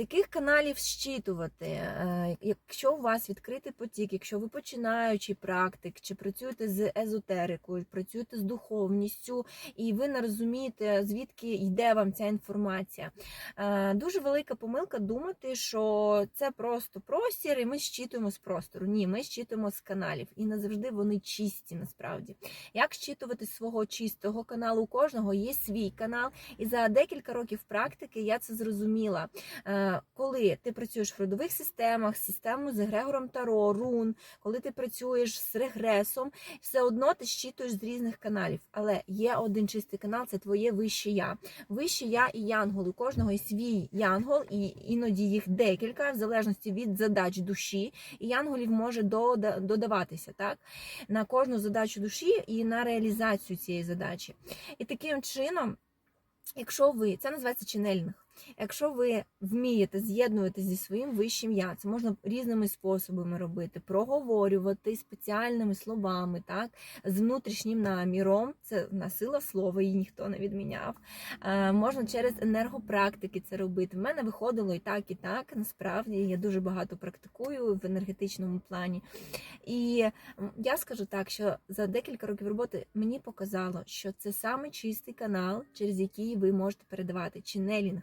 яких каналів щитувати? Е, Якщо у вас відкритий потік, якщо ви починаючий практик, чи працюєте з езотерикою, працюєте з духовністю, і ви не розумієте, звідки йде вам ця інформація. Е, Дуже велика помилка думати, що це просто простір, і ми щитуємо з простору. Ні, ми щитуємо з каналів, і не завжди вони чисті насправді. Як щитувати свого чистого каналу? У кожного є свій канал, і за декілька років практики я це зрозуміла. Е, Коли ти працюєш в родових системах, з системою з Егрегором Таро, рун, коли ти працюєш з регресом, все одно ти щитуєш з різних каналів. Але є один чистий канал це твоє вище я. Вище я і янгол. У кожного є свій янгол, і іноді їх декілька, в залежності від задач душі. І янголів може додаватися так на кожну задачу душі і на реалізацію цієї задачі. І таким чином. Якщо ви це називається ченельних. Якщо ви вмієте з'єднуватися зі своїм вищим я, це можна різними способами робити, проговорювати спеціальними словами, так, з внутрішнім наміром, це на сила слова, її ніхто не відміняв. Е, можна через енергопрактики це робити. В мене виходило і так, і так. Насправді я дуже багато практикую в енергетичному плані. І я скажу так, що за декілька років роботи мені показало, що це саме чистий канал, через який ви можете передавати ченелінг.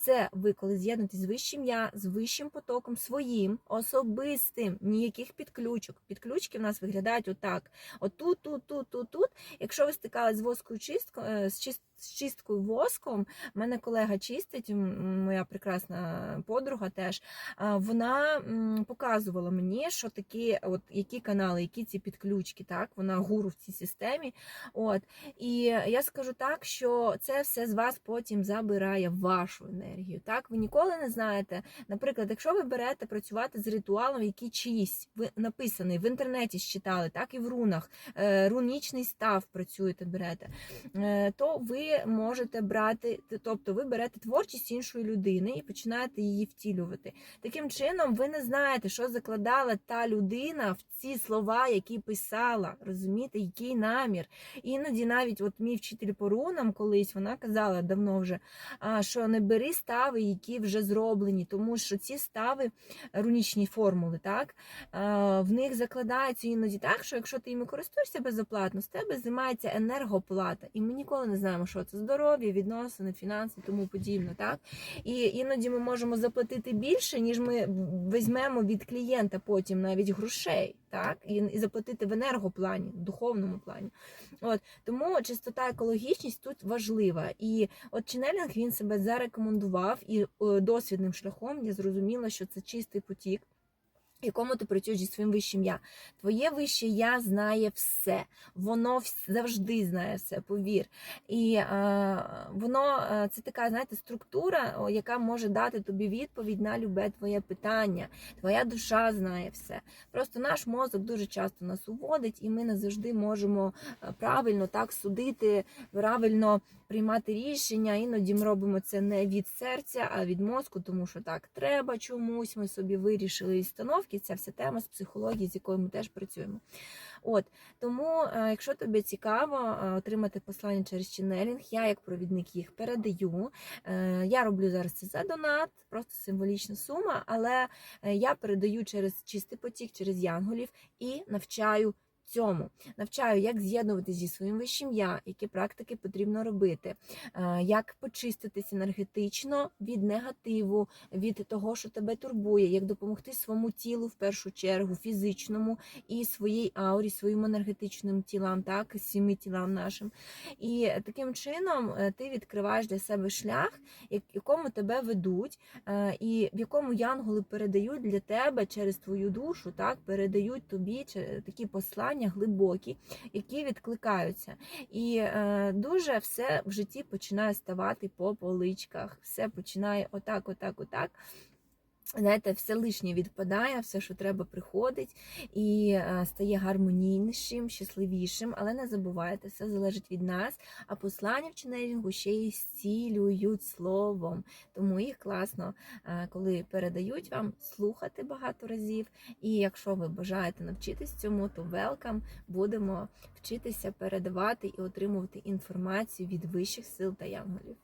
Це ви коли з'єднуєтесь з вищим я, з вищим потоком своїм, особистим, ніяких підключок. Підключки в нас виглядають отак: отут, тут, тут, тут, тут. Якщо ви стикали з воскою чисткою, е, з чист- з чисткою воском, в мене колега чистить, моя прекрасна подруга теж. Вона показувала мені, що такі, от які канали, які ці підключки, так вона гуру в цій системі. От і я скажу так, що це все з вас потім забирає вашу. Так, ви ніколи не знаєте. Наприклад, якщо ви берете працювати з ритуалом, який чиїсь ви написаний в інтернеті, читали, так і в рунах, е, рунічний став працюєте, берете, е, то ви можете брати, тобто ви берете творчість іншої людини і починаєте її втілювати. Таким чином, ви не знаєте, що закладала та людина в ці слова, які писала, розумієте, який намір. Іноді навіть от мій вчитель по рунам колись вона казала давно вже, що не бери стави, які вже зроблені, тому що ці стави рунічні формули, так в них закладаються іноді так, що якщо ти іми користуєшся безоплатно, з тебе знімається енергоплата, і ми ніколи не знаємо, що це здоров'я, відносини, фінанси, тому подібне. Так. І іноді ми можемо заплатити більше, ніж ми візьмемо від клієнта потім навіть грошей, так і, і заплатити в енергоплані, духовному плані. От тому чистота екологічність тут важлива. І от Ченелінг він себе зарекомендував, і е, досвідним шляхом я зрозуміла, що це чистий потік. Якому ти працюєш зі своїм вищим я. Твоє вище я знає все. Воно завжди знає все, повір. І е, воно е, це така, знаєте, структура, яка може дати тобі відповідь на любе твоє питання. Твоя душа знає все. Просто наш мозок дуже часто нас уводить, і ми не завжди можемо е, правильно так судити, правильно приймати рішення. Іноді ми робимо це не від серця, а від мозку, тому що так треба чомусь. Ми собі вирішили істановки. ця вся тема з психології, з якою ми теж працюємо. От тому, е, якщо тобі цікаво е, отримати послання через ченелінг, я як провідник їх передаю. Е, Я роблю зараз це за донат, просто символічна сума, але я передаю через чистий потік, через янголів і навчаю. Цьому навчаю, як з'єднуватися зі своїм вищим я, які практики потрібно робити, е, як почиститись енергетично від негативу, від того, що тебе турбує, як допомогти своєму тілу в першу чергу, фізичному і своїй аурі, своїм енергетичним тілам, так, сіми тілам нашим. І таким чином е, ти відкриваєш для себе шлях, якому тебе ведуть, е, і в якому янголи передають для тебе через твою душу, так, передають тобі такі послання глибокі, які відкликаються. І е, дуже все в житті починає ставати по поличках. Все починає отак, отак, отак. Знаєте, все лишнє відпадає, все, що треба, приходить і е, стає гармонійнішим, щасливішим. Але не забувайте, все залежить від нас. А послання в ченелінгу ще й зцілюють словом. Тому їх класно, е, коли передають вам, слухати багато разів. І якщо ви бажаєте навчитись цьому, то велкам будемо вчитися передавати і отримувати інформацію від вищих сил та янголів.